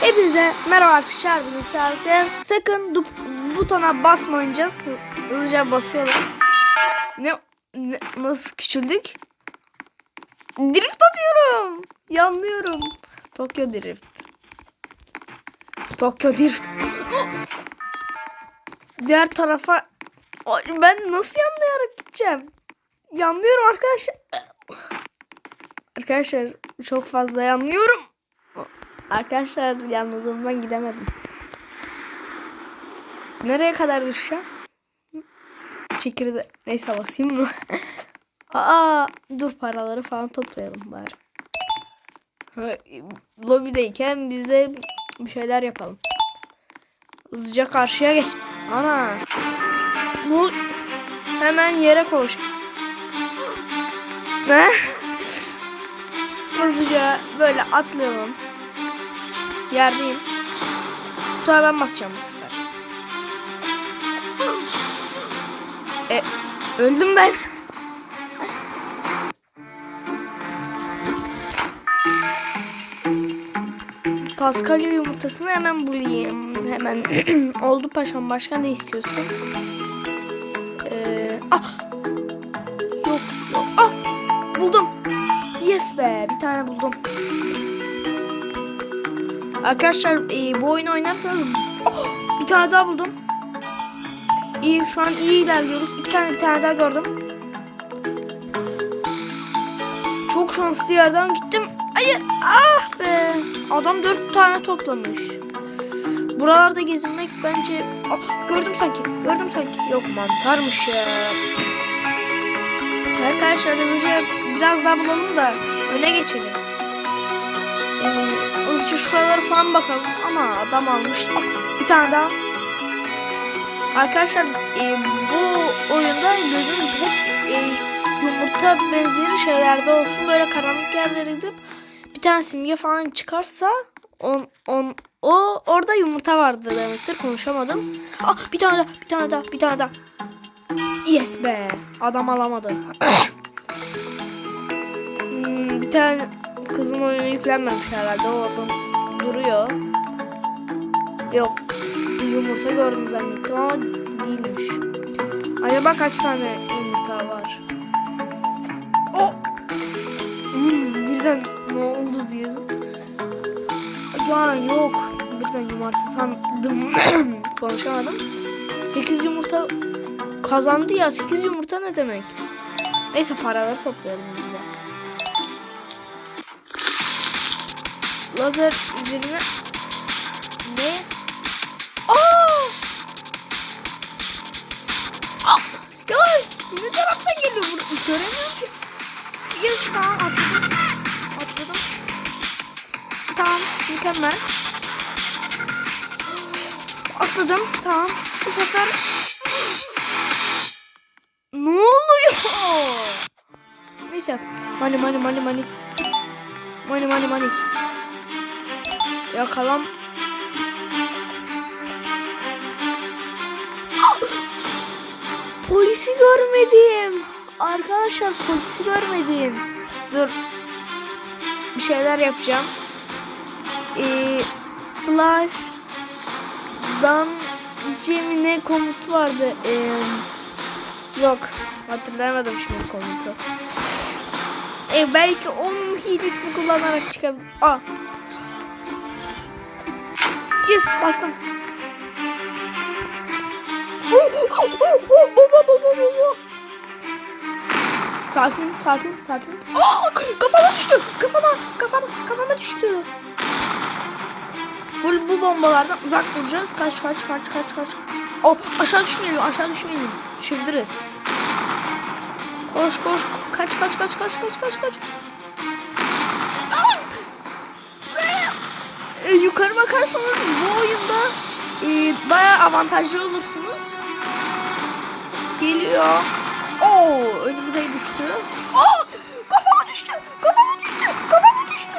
Hepinize merhaba arkadaşlar. Bugün saatte sakın butona basmayınca hı- hızlıca basıyorum. Ne, ne nasıl küçüldük? Drift atıyorum. Yanlıyorum. Tokyo Drift. Tokyo Drift. Diğer tarafa ben nasıl yanlayarak gideceğim? Yanlıyorum arkadaşlar. Arkadaşlar çok fazla yanlıyorum. Arkadaşlar yanladığımdan gidemedim. Nereye kadar düşeceğim? Çekirde neyse basayım mı? Aa dur paraları falan toplayalım bari. Lobideyken biz de bir şeyler yapalım. Hızlıca karşıya geç. Ana. Ol- Hemen yere koş. Ne? Hızlıca böyle atlayalım. Yerdeyim. Sefer ben basacağım bu sefer. E, öldüm ben. Paskalya yumurtasını hemen bulayım. Hemen oldu paşam. Başka ne istiyorsun? Ee, ah! Yok yok. Ah! Buldum. Yes be. Bir tane buldum. Arkadaşlar e, bu oyunu oynarsanız Oh! bir tane daha buldum. İyi şu an iyi ilerliyoruz. İki tane bir tane daha gördüm. Çok şanslı yerden gittim. Hayır ah be. Adam dört tane toplamış. Buralarda gezinmek bence... Ah, gördüm sanki. Gördüm sanki. Yok mantarmış ya. Arkadaşlar hızlıca biraz daha bulalım da öne geçelim. Ee, hızlıca şuralara falan bakalım. Ama adam almış. Ah, bir tane daha. Arkadaşlar e, bu oyunda gözünüz hep e, yumurta benzeri şeylerde olsun. Böyle karanlık yerlere gidip bir tane simge falan çıkarsa on, on, o orada yumurta vardı demektir. Konuşamadım. Ah bir tane daha, bir tane daha, bir tane daha. Yes be. Adam alamadı. Hmm, bir tane kızın oyunu yüklenmemiş herhalde. O oradan duruyor. Yok. Yumurta gördüm zannettim ama değilmiş. Acaba kaç tane yumurta var? O. Hmm, birden ne oldu diye. Ya yok. Birden yumurta sandım. Konuşamadım. 8 yumurta kazandı ya. 8 yumurta ne demek? Neyse paraları toplayalım biz de. Lazer üzerine ne? Aa! Aa! Ya ne taraftan geliyor bunu? Göremiyorum ki. Yes tamam atladım. Atladım. Tamam mükemmel. Atladım tamam. Bu sefer ne oluyor? Neyse. Money money money money. Money money money. Yakalam. Polisi görmedim. Arkadaşlar polisi görmedim. Dur. Bir şeyler yapacağım. Ee, slash dan Cemine komut vardı. Ee, yok. Hatırlayamadım şimdi komutu. Ee, belki onun hilesini kullanarak çıkabilir. Aa. Yes bastım. Sakin, sakin, sakin. Aa, kafama düştü. Kafama, kafama, kafama düştü. Full bu bombalardan uzak duracağız. Kaç, kaç, kaç, kaç, kaç. Oh, aşağı düşmeyelim, aşağı düşmeyelim. Düşebiliriz. Koş, koş. Kaç, kaç, kaç, kaç, kaç, kaç, kaç. E, yukarı bakarsanız bu oyunda e, bayağı avantajlı olursunuz. Geliyor. Oo, önümüze düştü. Oo, kafama düştü. Kafama düştü. Kafama düştü.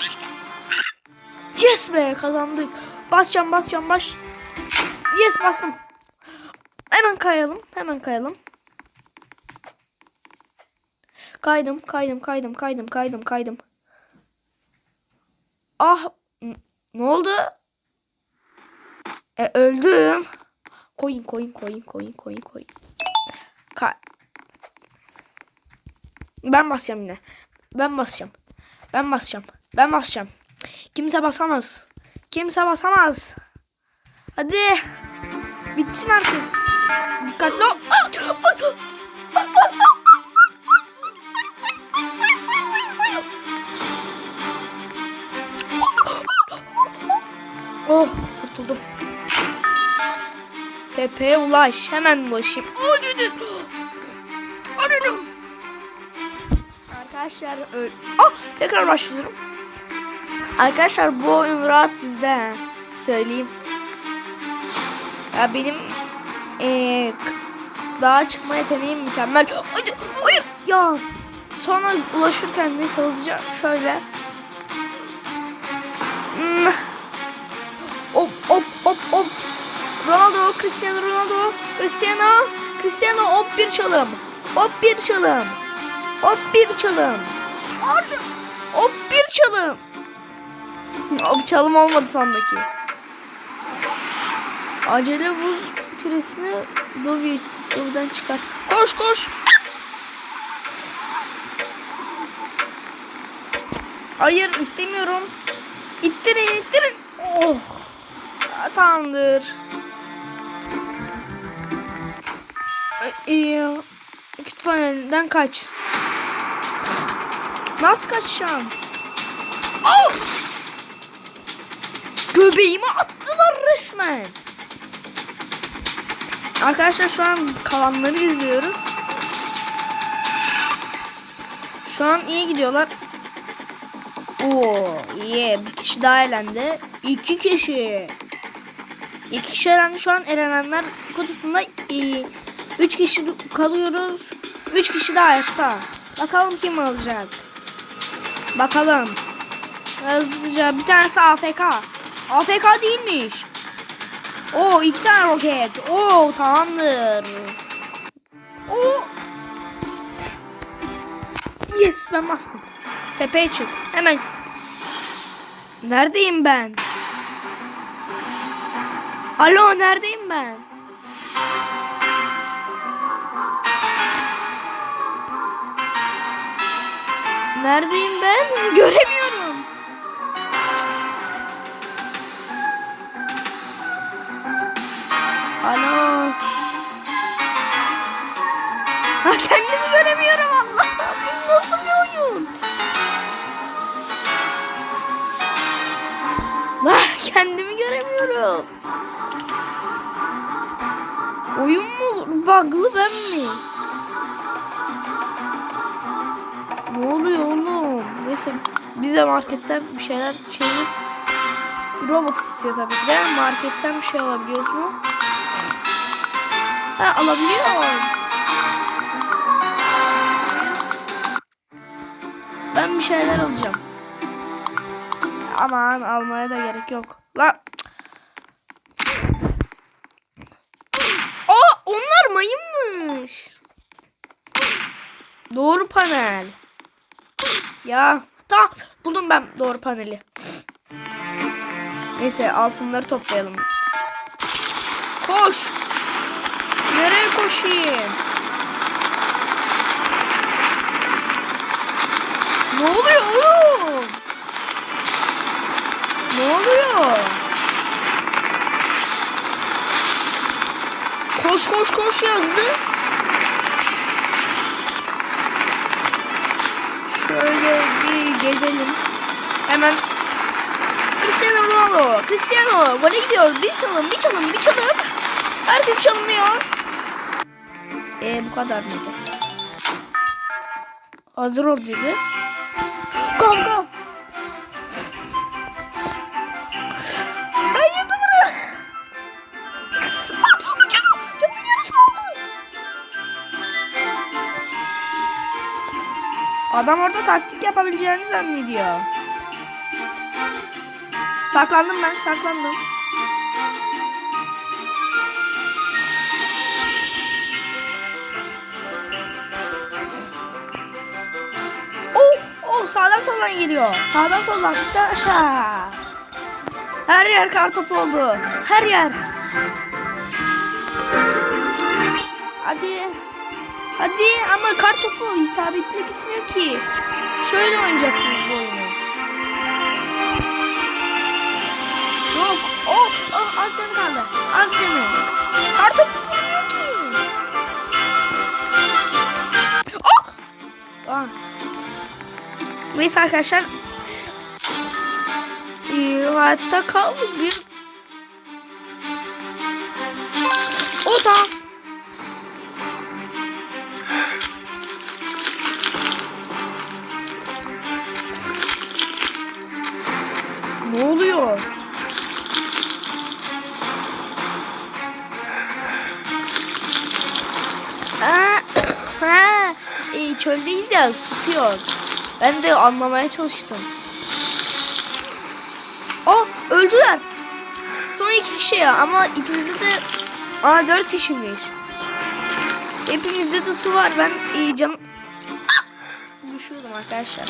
Düştü. Yes be kazandık. Basacağım basacağım bas. Yes bastım. Hemen kayalım. Hemen kayalım. Kaydım, kaydım, kaydım, kaydım, kaydım, kaydım. Ah ne oldu? E, öldüm. Koyun koyun koyun koyun koyun koyun. Ka ben basacağım yine. Ben basacağım. Ben basacağım. Ben basacağım. Kimse basamaz. Kimse basamaz. Hadi. Bitsin artık. Dikkatli ol. Oh kurtuldum. Tepeye ulaş. Hemen ulaşayım. Anladım. Arkadaşlar öl... Ah, tekrar başlıyorum. Arkadaşlar bu oyun rahat bizde. he. Söyleyeyim. Ya benim eee k- dağa çıkma yeteneğim mükemmel. Hayır, hayır. Ya sonra ulaşırken neyse hızlıca şöyle. Cristiano Ronaldo, Cristiano, Cristiano hop bir çalım. Hop bir çalım. Hop bir çalım. Hop bir çalım. Hop çalım olmadı sondaki. Acele buz küresini Dovi buradan çıkar. Koş koş. Hayır istemiyorum. İttirin ittirin. Oh. Tamamdır. İyi. Kütüphaneden kaç. Nasıl kaçacağım? Oh! Göbeğimi attılar resmen. Arkadaşlar şu an kalanları izliyoruz. Şu an iyi gidiyorlar. Oo, iyi. Bir kişi daha elendi. İki kişi. İki kişi elendi. Şu an elenenler kutusunda iyi. Üç kişi kalıyoruz. Üç kişi daha ayakta. Bakalım kim alacak. Bakalım. Hızlıca bir tanesi AFK. AFK değilmiş. Oo iki tane roket. Oo tamamdır. Oo. Yes ben bastım. Tepeye çık. Hemen. Neredeyim ben? Alo neredeyim ben? Neredeyim ben? Göremiyorum. Alo. Ha kendimi göremiyorum Allah. Nasıl bir oyun? Ah, kendimi göremiyorum. Oyun mu bug'lı ben mi? Ne oluyor oğlum? Neyse bize marketten bir şeyler çevir. Robux istiyor tabii ki de. Marketten bir şey alabiliyoruz mu? Ha alabiliyoruz. Ben bir şeyler alacağım. Aman almaya da gerek yok. Lan. Aa onlar mayınmış. Doğru panel. Ya tamam buldum ben doğru paneli. Neyse altınları toplayalım. Koş. Nereye koşayım? Ne oluyor oğlum? Ne oluyor? Koş koş koş yazdı. Şöyle bir gezelim. Hemen Cristiano Ronaldo. Cristiano. Bana gidiyor. Bir çalım, bir çalım, bir çalım. Herkes çalınıyor. Ee, bu kadar mıydı? Hazır ol dedi. Adam orada taktik yapabileceğini zannediyor. Saklandım ben, saklandım. Oh, oh sağdan soldan geliyor. Sağdan soldan üstten aşağı. Her yer kartopu oldu. Her yer. Hadi ama kartopu isabetli gitmiyor ki. Şöyle oynayacaksınız bu oyunu. Yok. Oh, oh az canı kaldı. Az canı. Kartopu vurmuyor ki. Oh! Ah. Neyse arkadaşlar. Ee, hayatta kaldı bir. O. Ne susuyoruz. Ben de anlamaya çalıştım. Oh öldüler. Son iki kişi ya ama ikimizde de aa dört kişiymiş. Hepimizde de su var. Ben e, can düşüyordum arkadaşlar.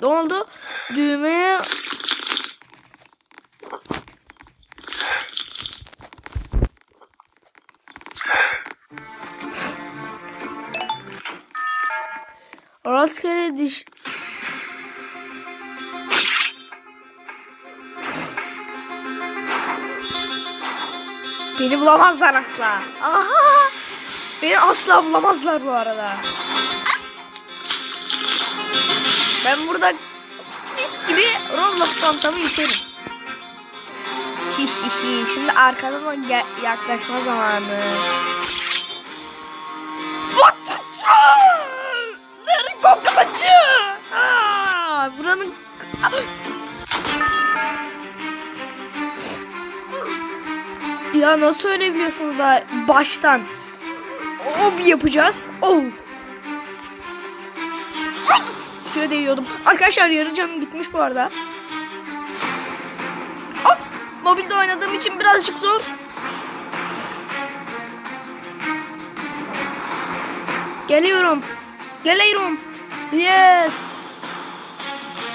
Ne oldu? Düğmeye Rastgele diş... Beni bulamazlar asla. Aha! Beni asla bulamazlar bu arada. Ben burada mis gibi Roblox fantamı içerim. Şimdi arkadan yaklaşma zamanı. Vataçı! Nerede kokalıcı? Aa, buranın... Ya nasıl ölebiliyorsunuz da baştan? O bir yapacağız. Oh. Şöyle değiyordum. Arkadaşlar yarı canım gitmiş bu arada. Hop. Mobilde oynadığım için birazcık zor. Geliyorum. Geliyorum. Yes.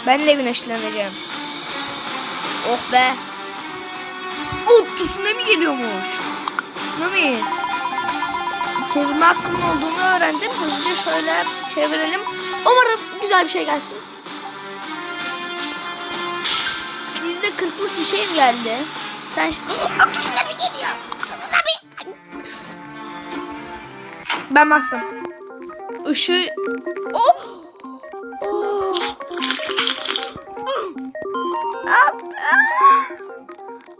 Ben de güneşleneceğim. Oh be. Oh tsunami geliyormuş. Tsunami. Çevirme hakkının olduğunu öğrendim. Hızlıca şöyle çevirelim. Umarım güzel bir şey gelsin. Bizde kırklık bir şey mi geldi? Sen... Oh, tsunami geliyor. Tsunami. Ben bastım. Işığı...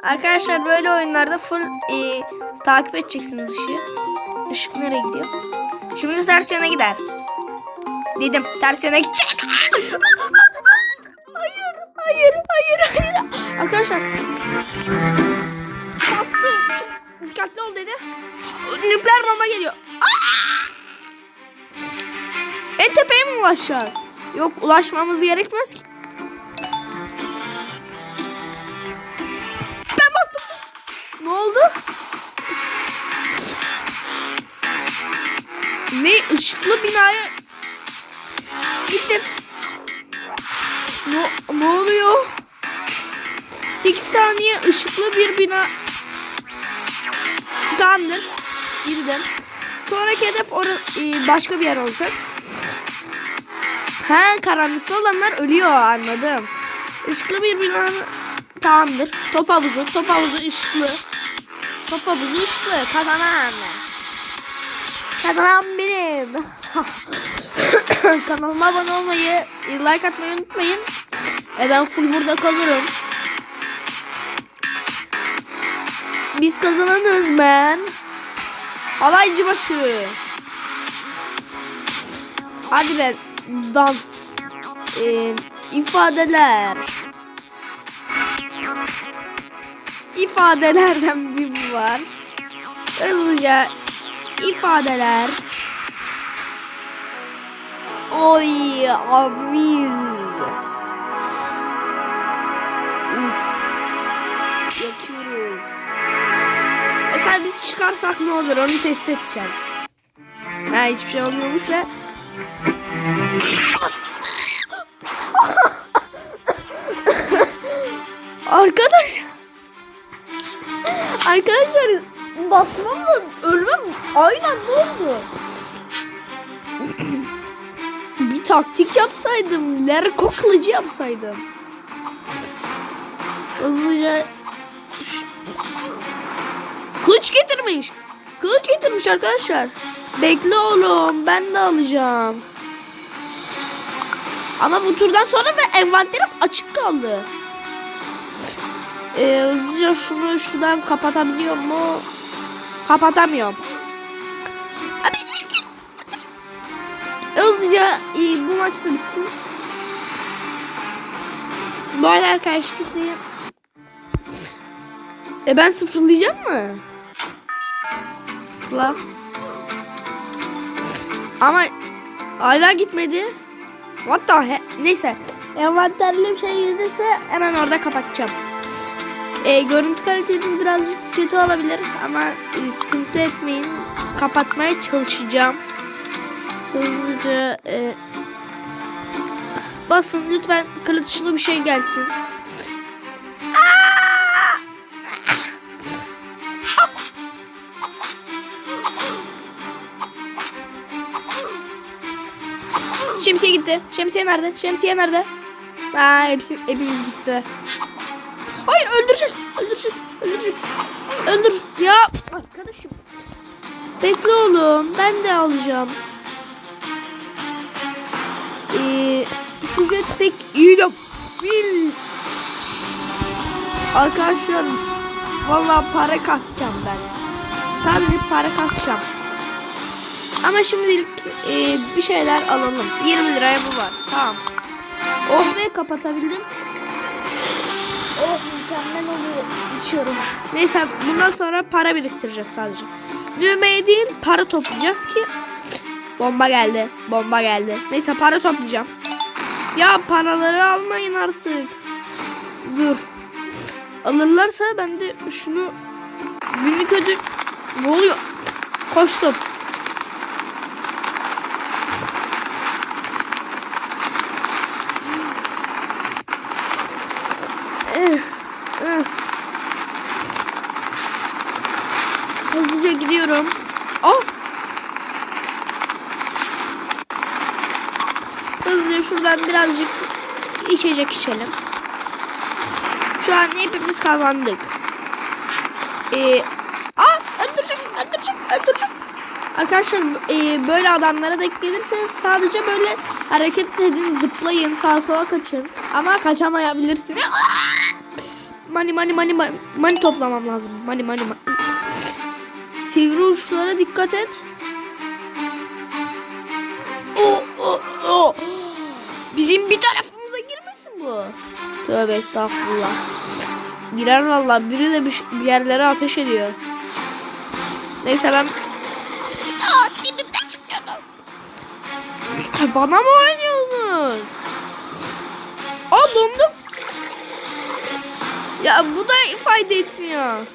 Arkadaşlar böyle oyunlarda full e, takip edeceksiniz ışığı. Işık nereye gidiyor? Şimdi ters yöne gider. Dedim ters yöne gidecek. hayır, hayır, hayır, hayır. Arkadaşlar. Bastı. Dikkatli ol dedi. Nükleer bomba geliyor. En tepeye mi ulaşacağız? Yok ulaşmamız gerekmez ki. Ne oldu? Ne ışıklı binaya gittim. Ne, ne oluyor? 8 saniye ışıklı bir bina. Tamamdır. Girdim. Sonraki hedef orası başka bir yer olacak. He karanlıkta olanlar ölüyor anladım. Işıklı bir bina tamamdır. Top havuzu, top havuzu ışıklı. Top havuzu ışıklı. Kazanan. Kazanan benim. Kanalıma abone olmayı, like atmayı unutmayın. E ben full burada kalırım. Biz kazananız men. Halaycı başı. Hadi be dans. Ee, ifadeler ifadelerden biri var. Hızlıca ifadeler. Oy abi. Yakıyoruz. Mesela biz çıkarsak ne olur onu test edeceğim. Ha hiçbir şey olmuyormuş ve Arkadaşlar Arkadaşlar basmamla ölmem aynen ne oldu? Bir taktik yapsaydım. Lerko kılıcı yapsaydım. Hızlıca Kılıç getirmiş. Kılıç getirmiş arkadaşlar. Bekle oğlum ben de alacağım. Ama bu turdan sonra ben envanterim açık kaldı. Ee, hızlıca şunu şuradan kapatabiliyor mu? Kapatamıyorum. Hızlıca e, bu maç da bitsin. Bu arada arkadaşlar E ben sıfırlayacağım mı? Sıfırla. Ama hala gitmedi. What the he- Neyse. Envanterli bir şey gelirse hemen orada kapatacağım. E, görüntü kaliteniz birazcık kötü olabilir ama e, sıkıntı etmeyin. Kapatmaya çalışacağım. Hızlıca e, basın lütfen kılıçlı bir şey gelsin. Şemsiye gitti. Şemsiye nerede? Şemsiye nerede? Aa, hepsi, hepimiz gitti. Hayır öldürecek. Öldürecek. Öldürecek. Öldür. Ya arkadaşım. Bekle oğlum. Ben de alacağım. Ee, şu jetpack iyi de bil. Arkadaşlar vallahi para kasacağım ben. Sadece para kasacağım. Ama şimdilik e, bir şeyler alalım. 20 liraya bu var. Tamam. Oh be kapatabildim. Oh mükemmel oluyor. İçiyorum. Neyse bundan sonra para biriktireceğiz sadece. Düğmeye değil para toplayacağız ki. Bomba geldi. Bomba geldi. Neyse para toplayacağım. Ya paraları almayın artık. Dur. Alırlarsa ben de şunu günlük ödül ne oluyor? Koştum. Eh, eh. Hızlıca gidiyorum. Oh! Hızlıca şuradan birazcık içecek içelim. Şu an hepimiz kazandık. Ee, aa, öldürecek, öldürecek, öldürecek. Arkadaşlar e, böyle adamlara denk gelirseniz sadece böyle hareket edin, zıplayın, sağa sola kaçın. Ama kaçamayabilirsiniz. Mani mani mani mani toplamam lazım. Mani mani mani. Sivri uçlara dikkat et. Oh, oh, oh. Bizim bir tarafımıza girmesin bu. Tövbe estağfurullah. Girer vallahi biri de bir, bir yerlere ateş ediyor. Neyse ben Aa, dibimden çıkıyorum. Bana mı oynuyorsunuz? Aa dondum. Ya bu da fayda etmiyor.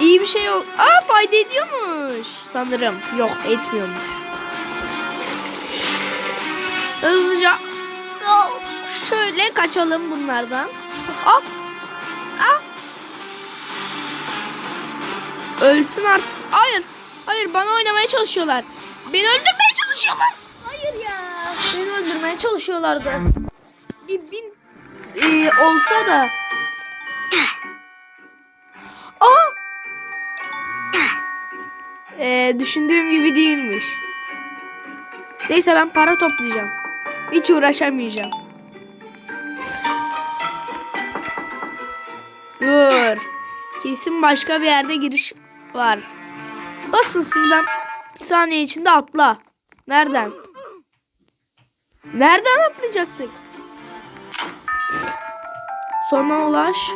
İyi bir şey yok. Aa fayda ediyormuş sanırım. Yok etmiyormuş. Hızlıca şöyle kaçalım bunlardan. Hop. Ah. Ölsün artık. Hayır. Hayır bana oynamaya çalışıyorlar. Beni öldürmeye çalışıyorlar. Hayır ya. Beni öldürmeye çalışıyorlardı. Bir bin e, olsa da. Aa. E, düşündüğüm gibi değilmiş. Neyse ben para toplayacağım. Hiç uğraşamayacağım. Dur. Kesin başka bir yerde giriş var. Basın siz ben bir saniye içinde atla. Nereden? Nereden atlayacaktık? Sona ulaş.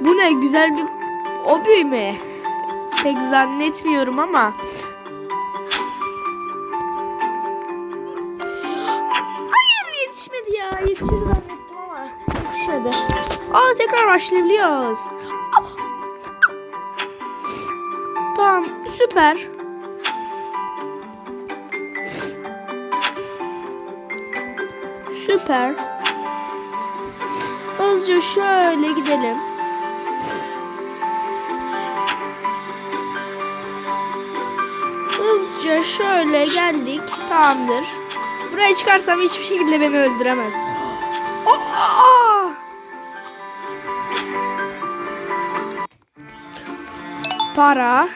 Bu ne güzel bir obi mi? Pek zannetmiyorum ama. Ya. Yetişir zannettim ama yetişmedi. Aa tekrar başlayabiliyoruz. Tamam süper. Süper. Hızlıca şöyle gidelim. Hızlıca şöyle geldik. Tamamdır. Buraya çıkarsam hiçbir şekilde beni öldüremez. Para.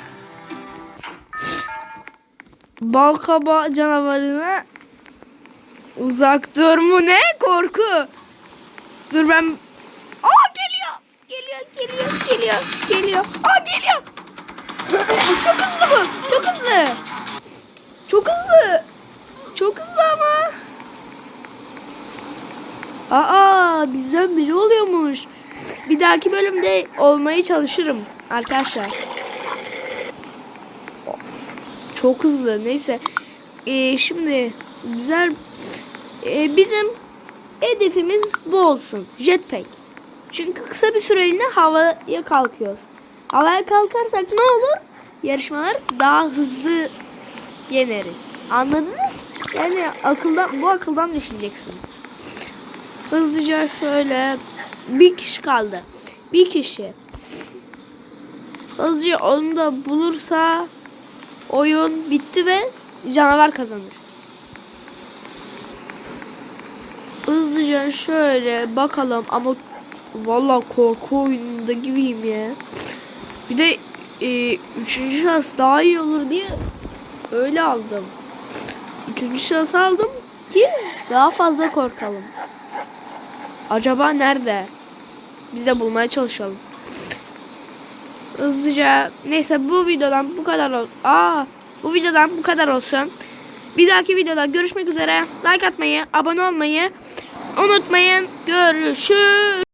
Balkaba canavarına uzak dur mu ne? Korku. Dur ben... Aa geliyor. Geliyor, geliyor, geliyor, geliyor. Aa geliyor. Çok hızlı bu. Çok hızlı. Çok hızlı. Çok hızlı ama. Aa bizden biri oluyormuş. Bir dahaki bölümde olmaya çalışırım arkadaşlar. Çok hızlı. Neyse. Ee, şimdi güzel. Ee, bizim hedefimiz bu olsun. Jetpack. Çünkü kısa bir süreliğine havaya kalkıyoruz. Havaya kalkarsak ne olur? Yarışmalar daha hızlı yeneriz. Anladınız? Yani akıldan bu akıldan düşüneceksiniz. Hızlıca şöyle bir kişi kaldı. Bir kişi. Hızlıca onu da bulursa oyun bitti ve canavar kazanır. Hızlıca şöyle bakalım ama vallahi korku oyununda gibiyim ya. Bir de e, üçüncü şans daha iyi olur diye öyle aldım. Üçüncü şans aldım ki daha fazla korkalım. Acaba nerede? Biz de bulmaya çalışalım. Hızlıca neyse bu videodan bu kadar ol. Aa, bu videodan bu kadar olsun. Bir dahaki videoda görüşmek üzere. Like atmayı, abone olmayı unutmayın. Görüşürüz.